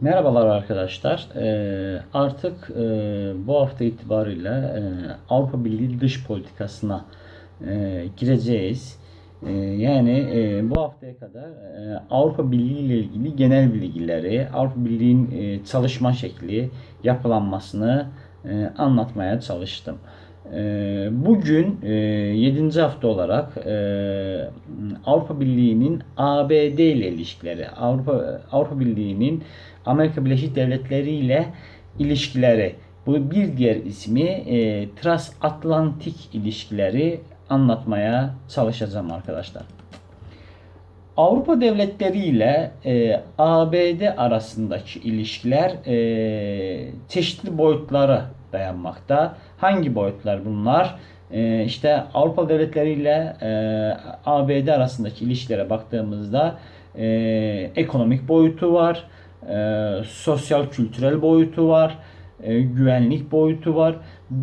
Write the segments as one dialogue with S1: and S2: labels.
S1: Merhabalar arkadaşlar. Ee, artık e, bu hafta itibariyle e, Avrupa Birliği dış politikasına e, gireceğiz. Yani bu haftaya kadar Avrupa Birliği ile ilgili genel bilgileri, Avrupa Birliği'nin çalışma şekli, yapılanmasını anlatmaya çalıştım. E, Bugün e, 7. hafta olarak e, Avrupa Birliği'nin ABD ile ilişkileri, Avrupa Avrupa Birliği'nin Amerika Birleşik Devletleri ile ilişkileri, bu bir diğer ismi e, transatlantik ilişkileri anlatmaya çalışacağım arkadaşlar. Avrupa devletleri ile e, ABD arasındaki ilişkiler e, çeşitli boyutlara dayanmakta. Hangi boyutlar bunlar? E, işte Avrupa devletleri ile e, ABD arasındaki ilişkilere baktığımızda e, ekonomik boyutu var, e, sosyal kültürel boyutu var, e, güvenlik boyutu var,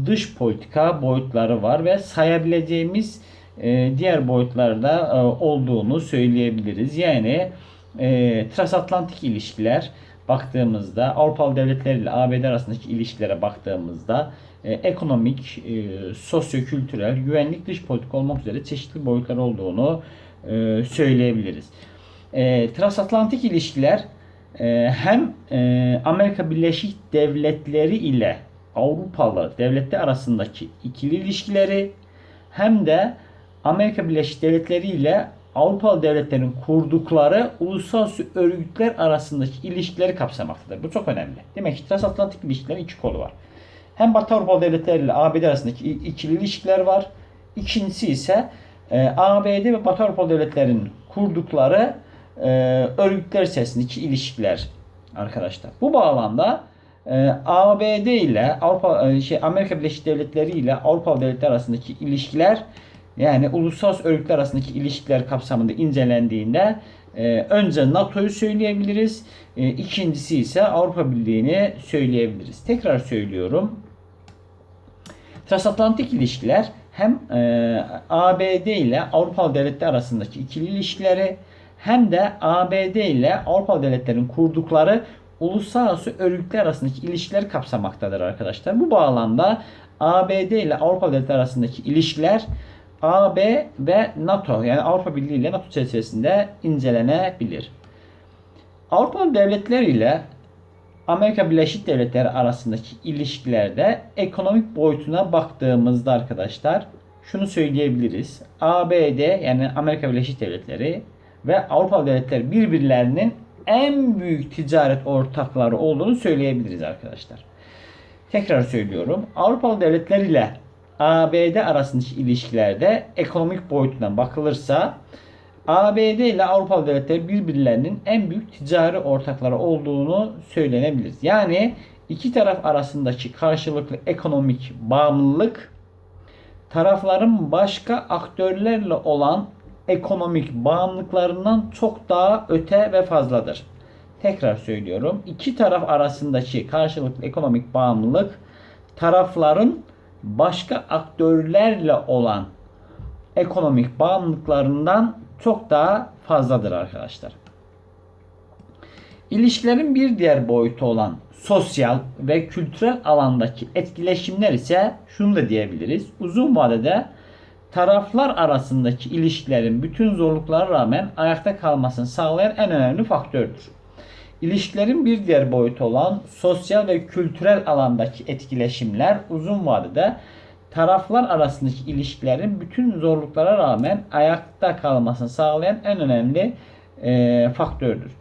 S1: dış politika boyutları var ve sayabileceğimiz e, diğer boyutlarda e, olduğunu söyleyebiliriz. Yani e, transatlantik ilişkiler baktığımızda Avrupalı devletler ile ABD arasındaki ilişkilere baktığımızda e, ekonomik, e, sosyo-kültürel, güvenlik, dış politika olmak üzere çeşitli boyutlar olduğunu e, söyleyebiliriz. Transatlantik ilişkiler hem Amerika Birleşik Devletleri ile Avrupalı devletler arasındaki ikili ilişkileri hem de Amerika Birleşik Devletleri ile Avrupalı devletlerin kurdukları uluslararası örgütler arasındaki ilişkileri kapsamaktadır. Bu çok önemli. Demek ki transatlantik ilişkilerin iki kolu var. Hem Batı Avrupalı devletleri ile ABD arasındaki ikili ilişkiler var. İkincisi ise e, ABD ve Batı Avrupalı devletlerin kurdukları e, örgütler içerisindeki ilişkiler arkadaşlar. Bu bağlamda e, ABD ile Avrupa e, şey Amerika Birleşik Devletleri ile Avrupalı devletler arasındaki ilişkiler yani uluslararası örgütler arasındaki ilişkiler kapsamında incelendiğinde e, önce NATO'yu söyleyebiliriz. E, ikincisi ise Avrupa Birliği'ni söyleyebiliriz. Tekrar söylüyorum. Transatlantik ilişkiler hem e, ABD ile Avrupalı devletler arasındaki ikili ilişkileri hem de ABD ile Avrupalı devletlerin kurdukları uluslararası örgütler arasındaki ilişkiler kapsamaktadır arkadaşlar. Bu bağlamda ABD ile Avrupa devletleri arasındaki ilişkiler AB ve NATO yani Avrupa Birliği ile NATO çerçevesinde incelenebilir. Avrupa devletleri ile Amerika Birleşik Devletleri arasındaki ilişkilerde ekonomik boyutuna baktığımızda arkadaşlar şunu söyleyebiliriz. ABD yani Amerika Birleşik Devletleri ve Avrupa devletleri birbirlerinin en büyük ticaret ortakları olduğunu söyleyebiliriz arkadaşlar. Tekrar söylüyorum. Avrupalı devletler ile ABD arasındaki ilişkilerde ekonomik boyutundan bakılırsa ABD ile Avrupalı devletler birbirlerinin en büyük ticari ortakları olduğunu söylenebilir. Yani iki taraf arasındaki karşılıklı ekonomik bağımlılık tarafların başka aktörlerle olan ekonomik bağımlılıklarından çok daha öte ve fazladır. Tekrar söylüyorum. İki taraf arasındaki karşılıklı ekonomik bağımlılık tarafların başka aktörlerle olan ekonomik bağımlılıklarından çok daha fazladır arkadaşlar. İlişkilerin bir diğer boyutu olan sosyal ve kültürel alandaki etkileşimler ise şunu da diyebiliriz. Uzun vadede taraflar arasındaki ilişkilerin bütün zorluklara rağmen ayakta kalmasını sağlayan en önemli faktördür. İlişkilerin bir diğer boyutu olan sosyal ve kültürel alandaki etkileşimler uzun vadede taraflar arasındaki ilişkilerin bütün zorluklara rağmen ayakta kalmasını sağlayan en önemli e, faktördür.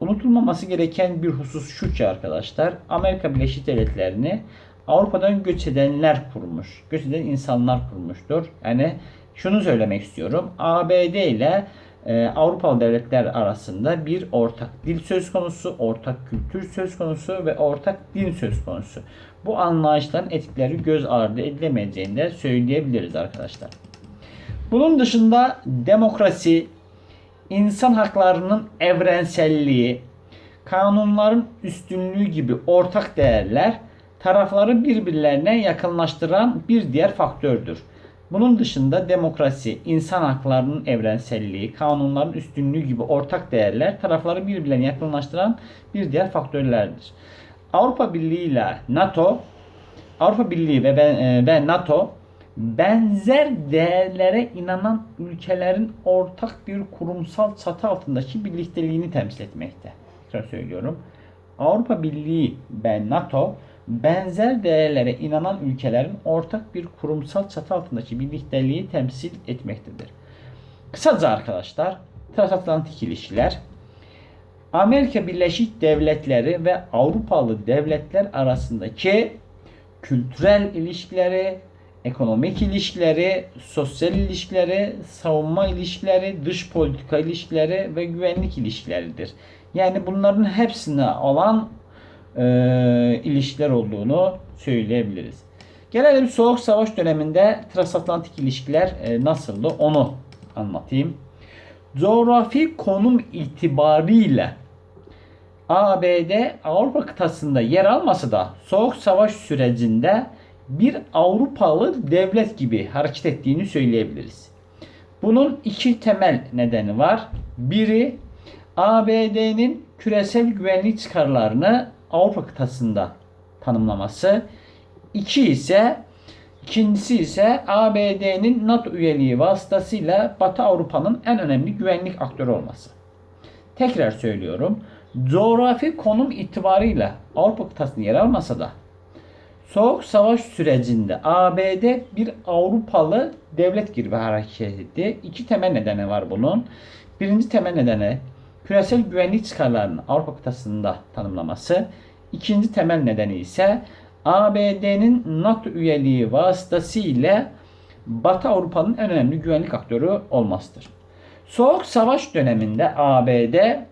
S1: Unutulmaması gereken bir husus şu ki arkadaşlar Amerika Birleşik Devletleri'ni Avrupa'dan göç edenler kurmuş. Göç eden insanlar kurmuştur. Yani şunu söylemek istiyorum. ABD ile e, Avrupalı devletler arasında bir ortak dil söz konusu, ortak kültür söz konusu ve ortak din söz konusu. Bu anlayışların etkileri göz ardı edilemeyeceğini de söyleyebiliriz arkadaşlar. Bunun dışında demokrasi, insan haklarının evrenselliği, kanunların üstünlüğü gibi ortak değerler tarafları birbirlerine yakınlaştıran bir diğer faktördür. Bunun dışında demokrasi, insan haklarının evrenselliği, kanunların üstünlüğü gibi ortak değerler tarafları birbirlerine yakınlaştıran bir diğer faktörlerdir. Avrupa Birliği ile NATO, Avrupa Birliği ve, e, ve NATO benzer değerlere inanan ülkelerin ortak bir kurumsal çatı altındaki birlikteliğini temsil etmekte. Söylüyorum. Avrupa Birliği ve NATO benzer değerlere inanan ülkelerin ortak bir kurumsal çatı altındaki birlikteliği temsil etmektedir. Kısaca arkadaşlar, transatlantik ilişkiler Amerika Birleşik Devletleri ve Avrupalı devletler arasındaki kültürel ilişkileri, ekonomik ilişkileri, sosyal ilişkileri, savunma ilişkileri, dış politika ilişkileri ve güvenlik ilişkileridir. Yani bunların hepsine olan e, ilişkiler olduğunu söyleyebiliriz. Gelelim Soğuk Savaş döneminde transatlantik ilişkiler e, nasıldı onu anlatayım. Coğrafi konum itibariyle ABD Avrupa kıtasında yer almasa da Soğuk Savaş sürecinde bir Avrupalı devlet gibi hareket ettiğini söyleyebiliriz. Bunun iki temel nedeni var. Biri ABD'nin küresel güvenlik çıkarlarını Avrupa kıtasında tanımlaması. İki ise ikincisi ise ABD'nin NATO üyeliği vasıtasıyla Batı Avrupa'nın en önemli güvenlik aktörü olması. Tekrar söylüyorum. Coğrafi konum itibarıyla Avrupa kıtasında yer almasa da Soğuk Savaş sürecinde ABD bir Avrupalı devlet gibi hareket etti. İki temel nedeni var bunun. Birinci temel nedeni küresel güvenlik çıkarlarını Avrupa kıtasında tanımlaması. İkinci temel nedeni ise ABD'nin NATO üyeliği vasıtasıyla Batı Avrupa'nın en önemli güvenlik aktörü olmasıdır. Soğuk Savaş döneminde ABD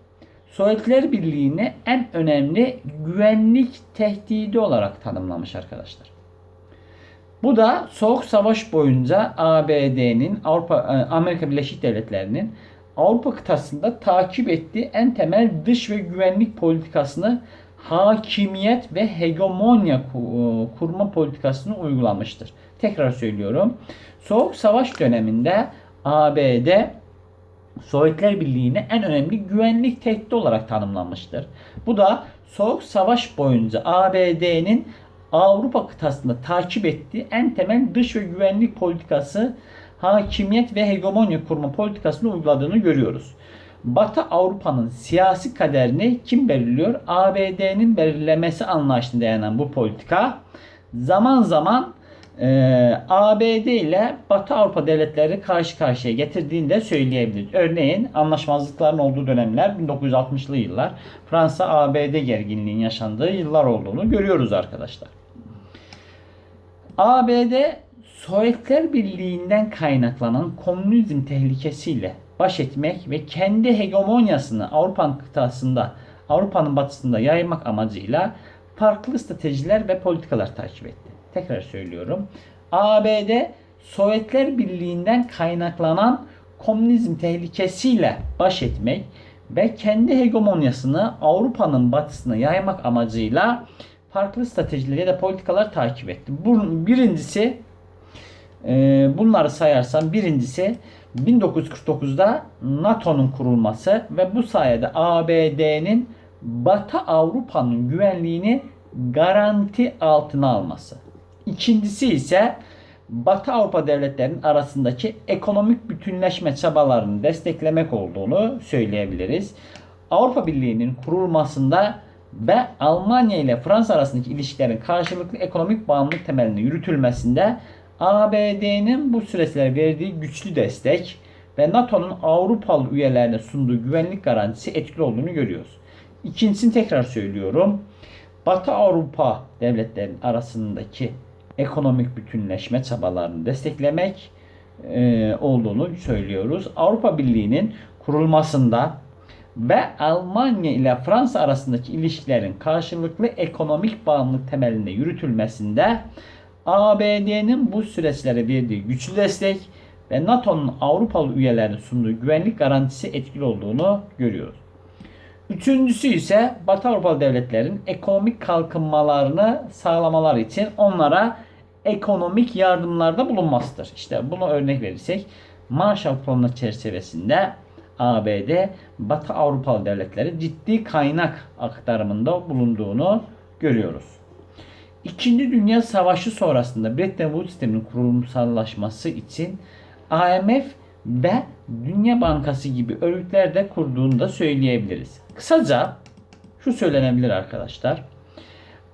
S1: Sovyetler Birliği'ni en önemli güvenlik tehdidi olarak tanımlamış arkadaşlar. Bu da Soğuk Savaş boyunca ABD'nin Avrupa e, Amerika Birleşik Devletleri'nin Avrupa kıtasında takip ettiği en temel dış ve güvenlik politikasını hakimiyet ve hegemonya e, kurma politikasını uygulamıştır. Tekrar söylüyorum. Soğuk Savaş döneminde ABD Sovyetler Birliği'ne en önemli güvenlik tehdidi olarak tanımlanmıştır. Bu da Soğuk Savaş boyunca ABD'nin Avrupa kıtasında takip ettiği en temel dış ve güvenlik politikası hakimiyet ve hegemonya kurma politikasını uyguladığını görüyoruz. Batı Avrupa'nın siyasi kaderini kim belirliyor? ABD'nin belirlemesi anlayışına dayanan bu politika zaman zaman e, ABD ile Batı Avrupa devletleri karşı karşıya getirdiğini de söyleyebiliriz. Örneğin anlaşmazlıkların olduğu dönemler 1960'lı yıllar Fransa-ABD gerginliğinin yaşandığı yıllar olduğunu görüyoruz arkadaşlar. ABD Sovyetler Birliği'nden kaynaklanan komünizm tehlikesiyle baş etmek ve kendi hegemonyasını Avrupa kıtasında, Avrupa'nın batısında yaymak amacıyla farklı stratejiler ve politikalar takip etti. Tekrar söylüyorum. ABD Sovyetler Birliği'nden kaynaklanan komünizm tehlikesiyle baş etmek ve kendi hegemonyasını Avrupa'nın batısına yaymak amacıyla farklı stratejiler ya da politikalar takip etti. Bunun birincisi bunları sayarsam birincisi 1949'da NATO'nun kurulması ve bu sayede ABD'nin Batı Avrupa'nın güvenliğini garanti altına alması. İkincisi ise Batı Avrupa devletlerinin arasındaki ekonomik bütünleşme çabalarını desteklemek olduğunu söyleyebiliriz. Avrupa Birliği'nin kurulmasında ve Almanya ile Fransa arasındaki ilişkilerin karşılıklı ekonomik bağımlılık temelinde yürütülmesinde ABD'nin bu süreçlere verdiği güçlü destek ve NATO'nun Avrupalı üyelerine sunduğu güvenlik garantisi etkili olduğunu görüyoruz. İkincisini tekrar söylüyorum. Batı Avrupa devletlerinin arasındaki ekonomik bütünleşme çabalarını desteklemek e, olduğunu söylüyoruz. Avrupa Birliği'nin kurulmasında ve Almanya ile Fransa arasındaki ilişkilerin karşılıklı ekonomik bağımlılık temelinde yürütülmesinde ABD'nin bu süreçlere verdiği güçlü destek ve NATO'nun Avrupalı üyelerine sunduğu güvenlik garantisi etkili olduğunu görüyoruz. Üçüncüsü ise Batı Avrupalı devletlerin ekonomik kalkınmalarını sağlamaları için onlara ekonomik yardımlarda bulunmasıdır. İşte buna örnek verirsek Marshall Planı çerçevesinde ABD Batı Avrupalı devletleri ciddi kaynak aktarımında bulunduğunu görüyoruz. İkinci Dünya Savaşı sonrasında Bretton Woods sisteminin kurumsallaşması için IMF ve Dünya Bankası gibi örgütler de kurduğunu da söyleyebiliriz. Kısaca şu söylenebilir arkadaşlar.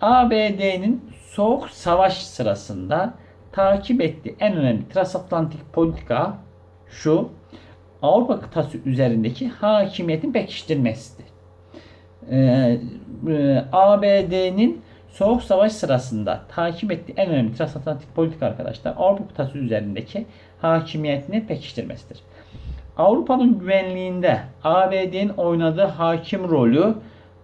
S1: ABD'nin Soğuk Savaş sırasında takip ettiği en önemli transatlantik politika şu. Avrupa kıtası üzerindeki hakimiyetin pekiştirmesidir. Ee, e, ABD'nin Soğuk Savaş sırasında takip ettiği en önemli transatlantik politika arkadaşlar Avrupa kıtası üzerindeki hakimiyetini pekiştirmesidir. Avrupa'nın güvenliğinde ABD'nin oynadığı hakim rolü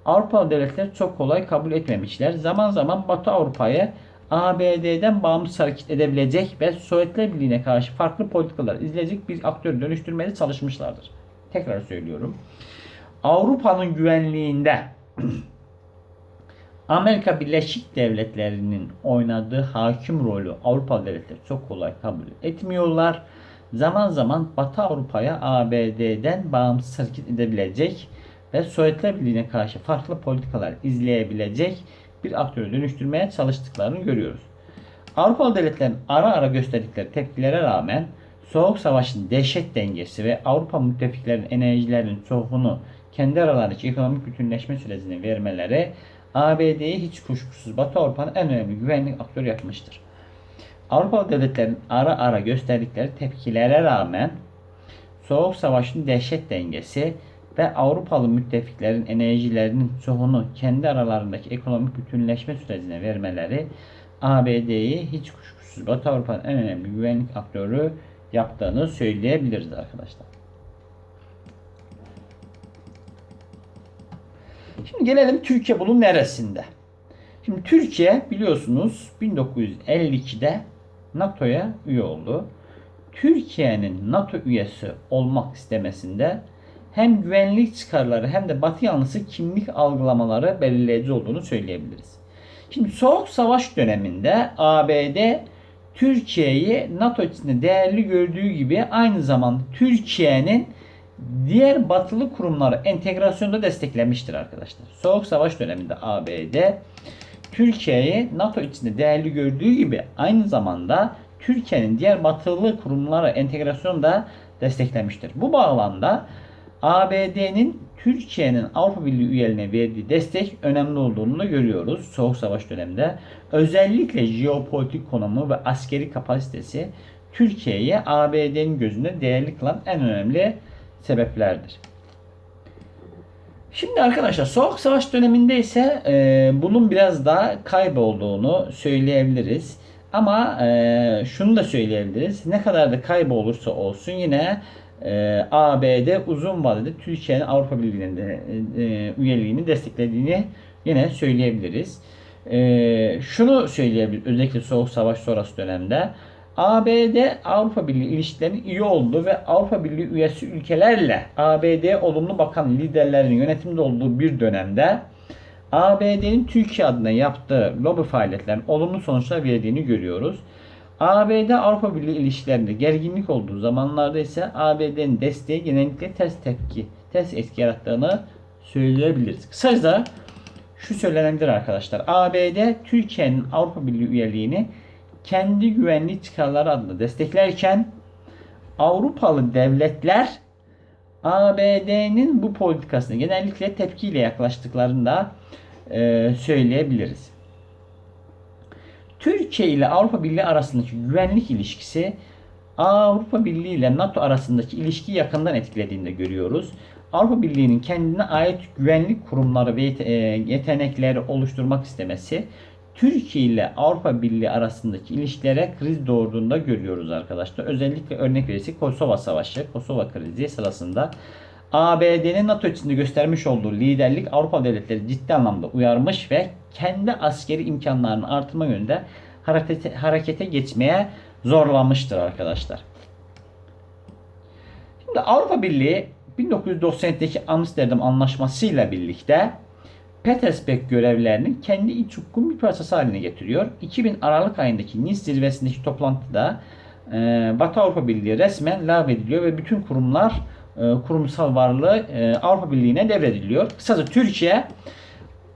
S1: Avrupalı devletler çok kolay kabul etmemişler. Zaman zaman Batı Avrupa'yı ABD'den bağımsız hareket edebilecek ve Sovyetler Birliği'ne karşı farklı politikalar izleyecek bir aktör dönüştürmeye çalışmışlardır. Tekrar söylüyorum. Avrupa'nın güvenliğinde Amerika Birleşik Devletleri'nin oynadığı hakim rolü Avrupa devletleri çok kolay kabul etmiyorlar. Zaman zaman Batı Avrupa'ya ABD'den bağımsız hareket edebilecek ve Sovyetler Birliği'ne karşı farklı politikalar izleyebilecek bir aktöre dönüştürmeye çalıştıklarını görüyoruz. Avrupalı devletlerin ara ara gösterdikleri tepkilere rağmen Soğuk Savaş'ın dehşet dengesi ve Avrupa müttefiklerin enerjilerinin çoğunu kendi aralarındaki ekonomik bütünleşme sürecine vermeleri ABD'yi hiç kuşkusuz Batı Avrupa'nın en önemli güvenlik aktörü yapmıştır. Avrupalı devletlerin ara ara gösterdikleri tepkilere rağmen Soğuk Savaş'ın dehşet dengesi ve Avrupalı müttefiklerin enerjilerinin çoğunu kendi aralarındaki ekonomik bütünleşme sürecine vermeleri ABD'yi hiç kuşkusuz Batı Avrupa'nın en önemli güvenlik aktörü yaptığını söyleyebiliriz arkadaşlar. Şimdi gelelim Türkiye bunun neresinde? Şimdi Türkiye biliyorsunuz 1952'de NATO'ya üye oldu. Türkiye'nin NATO üyesi olmak istemesinde hem güvenlik çıkarları hem de Batı yanlısı kimlik algılamaları belirleyici olduğunu söyleyebiliriz. Şimdi Soğuk Savaş döneminde ABD Türkiye'yi NATO içinde değerli gördüğü gibi aynı zamanda Türkiye'nin diğer batılı kurumları entegrasyonda desteklemiştir arkadaşlar. Soğuk Savaş döneminde ABD Türkiye'yi NATO içinde değerli gördüğü gibi aynı zamanda Türkiye'nin diğer batılı kurumlara entegrasyonda desteklemiştir. Bu bağlamda ABD'nin Türkiye'nin Avrupa Birliği üyeliğine verdiği destek önemli olduğunu da görüyoruz Soğuk Savaş döneminde. Özellikle jeopolitik konumu ve askeri kapasitesi Türkiye'yi ABD'nin gözünde değerli kılan en önemli sebeplerdir. Şimdi arkadaşlar Soğuk Savaş döneminde ise e, bunun biraz daha kaybolduğunu söyleyebiliriz. Ama e, şunu da söyleyebiliriz. Ne kadar da kaybolursa olsun yine e, ABD uzun vadede Türkiye'nin Avrupa Birliği'nin e, üyeliğini desteklediğini yine söyleyebiliriz. E, şunu söyleyebiliriz özellikle Soğuk Savaş sonrası dönemde. ABD Avrupa Birliği ilişkilerinin iyi olduğu ve Avrupa Birliği üyesi ülkelerle ABD olumlu bakan liderlerinin yönetimde olduğu bir dönemde ABD'nin Türkiye adına yaptığı lobi faaliyetlerinin olumlu sonuçlar verdiğini görüyoruz. ABD Avrupa Birliği ilişkilerinde gerginlik olduğu zamanlarda ise ABD'nin desteği genellikle ters tepki, ters etki yarattığını söyleyebiliriz. Kısaca şu söylenebilir arkadaşlar. ABD Türkiye'nin Avrupa Birliği üyeliğini kendi güvenlik çıkarları adına desteklerken Avrupalı devletler ABD'nin bu politikasına genellikle tepkiyle yaklaştıklarını da e, söyleyebiliriz. Türkiye ile Avrupa Birliği arasındaki güvenlik ilişkisi Avrupa Birliği ile NATO arasındaki ilişkiyi yakından etkilediğini de görüyoruz. Avrupa Birliği'nin kendine ait güvenlik kurumları ve e, yetenekleri oluşturmak istemesi Türkiye ile Avrupa Birliği arasındaki ilişkilere kriz doğurduğunda görüyoruz arkadaşlar. Özellikle örnek verirsek Kosova Savaşı, Kosova krizi sırasında ABD'nin NATO içinde göstermiş olduğu liderlik Avrupa devletleri ciddi anlamda uyarmış ve kendi askeri imkanlarını artırma yönünde harekete, harekete geçmeye zorlamıştır arkadaşlar. Şimdi Avrupa Birliği 1997'deki Amsterdam Anlaşması ile birlikte Petersburg görevlerinin kendi iç hukukun bir parçası haline getiriyor. 2000 Aralık ayındaki Nice zirvesindeki toplantıda e, Batı Avrupa Birliği resmen lağvediliyor ve bütün kurumlar e, kurumsal varlığı e, Avrupa Birliği'ne devrediliyor. Kısaca Türkiye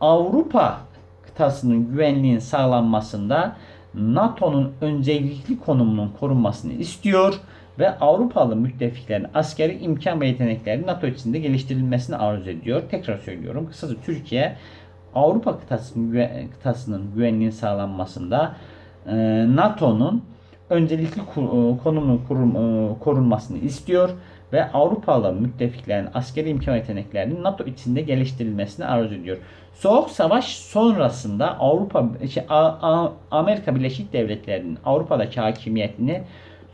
S1: Avrupa kıtasının güvenliğinin sağlanmasında NATO'nun öncelikli konumunun korunmasını istiyor ve Avrupalı müttefiklerin askeri imkan ve yetenekleri NATO içinde geliştirilmesini arzu ediyor. Tekrar söylüyorum. Kısaca Türkiye Avrupa kıtasının, güve- kıtasının güvenliğinin sağlanmasında e, NATO'nun öncelikli kur- e, konumunun kurum- e, korunmasını istiyor ve Avrupalı müttefiklerin askeri imkan ve yeteneklerinin NATO içinde geliştirilmesini arzu ediyor. Soğuk Savaş sonrasında Avrupa şey, A- A- Amerika Birleşik Devletleri'nin Avrupa'daki hakimiyetini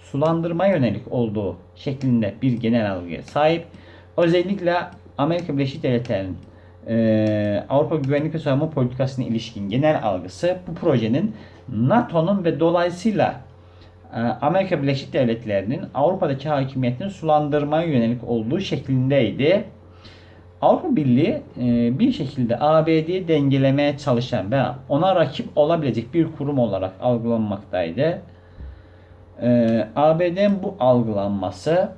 S1: sulandırma yönelik olduğu şeklinde bir genel algıya sahip. Özellikle Amerika Birleşik Devletleri'nin e, Avrupa Güvenlik ve Savunma Politikası'na ilişkin genel algısı bu projenin NATO'nun ve dolayısıyla e, Amerika Birleşik Devletleri'nin Avrupa'daki hakimiyetini sulandırmaya yönelik olduğu şeklindeydi. Avrupa Birliği e, bir şekilde ABD'yi dengelemeye çalışan ve ona rakip olabilecek bir kurum olarak algılanmaktaydı. E, ABD'nin bu algılanması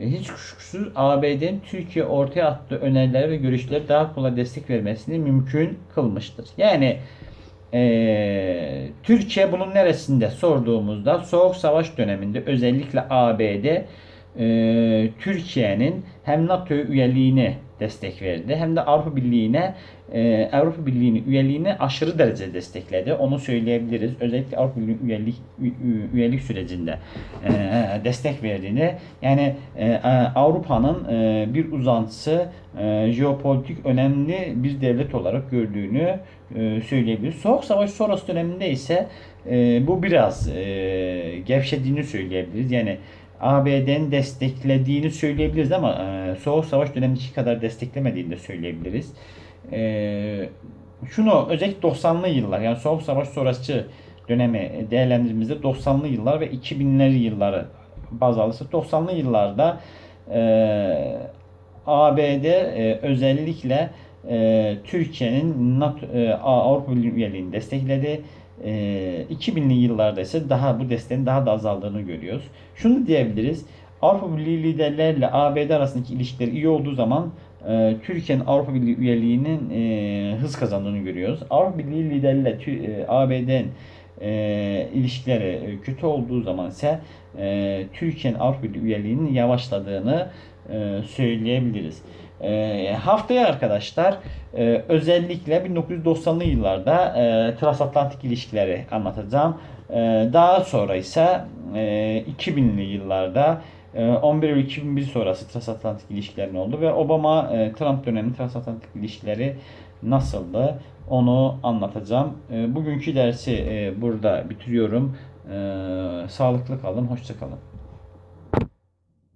S1: e, hiç kuşkusuz ABD'nin Türkiye ortaya attığı önerileri ve görüşleri daha kolay destek vermesini mümkün kılmıştır. Yani e, Türkiye bunun neresinde sorduğumuzda Soğuk Savaş döneminde özellikle ABD e, Türkiye'nin hem NATO üyeliğine destek verdi hem de Avrupa Birliği'ne e, Avrupa Birliği'nin üyeliğini aşırı derecede destekledi. Onu söyleyebiliriz. Özellikle Avrupa Birliği üyelik üyelik sürecinde e, destek verdiğini yani e, e, Avrupa'nın e, bir uzantısı e, jeopolitik önemli bir devlet olarak gördüğünü e, söyleyebiliriz. Soğuk Savaş sonrası döneminde ise e, bu biraz e, gevşediğini söyleyebiliriz. Yani ABD'nin desteklediğini söyleyebiliriz ama e, Soğuk Savaş dönemindeki kadar desteklemediğini de söyleyebiliriz. E, şunu özellikle 90'lı yıllar yani Soğuk Savaş sonrası dönemi değerlendirdiğimizde 90'lı yıllar ve 2000'ler yılları baz alırsak 90'lı yıllarda e, ABD e, özellikle Türkiye'nin NATO, Avrupa Birliği üyeliğini destekledi. E, 2000'li yıllarda ise daha bu desteğin daha da azaldığını görüyoruz. Şunu diyebiliriz. Avrupa Birliği liderlerle ABD arasındaki ilişkiler iyi olduğu zaman e, Türkiye'nin Avrupa Birliği üyeliğinin e, hız kazandığını görüyoruz. Avrupa Birliği liderlerle e, ABD'nin e, ilişkileri kötü olduğu zaman ise Türkiye'nin Avrupa Birliği üyeliğinin yavaşladığını söyleyebiliriz. E, haftaya arkadaşlar e, özellikle 1990'lı yıllarda e, transatlantik ilişkileri anlatacağım. E, daha sonra ise e, 2000'li yıllarda e, 11 Eylül 2001 sonrası transatlantik ilişkilerin oldu ve Obama e, Trump dönemi transatlantik ilişkileri nasıldı onu anlatacağım. E, bugünkü dersi e, burada bitiriyorum. E, sağlıklı kalın, hoşça kalın.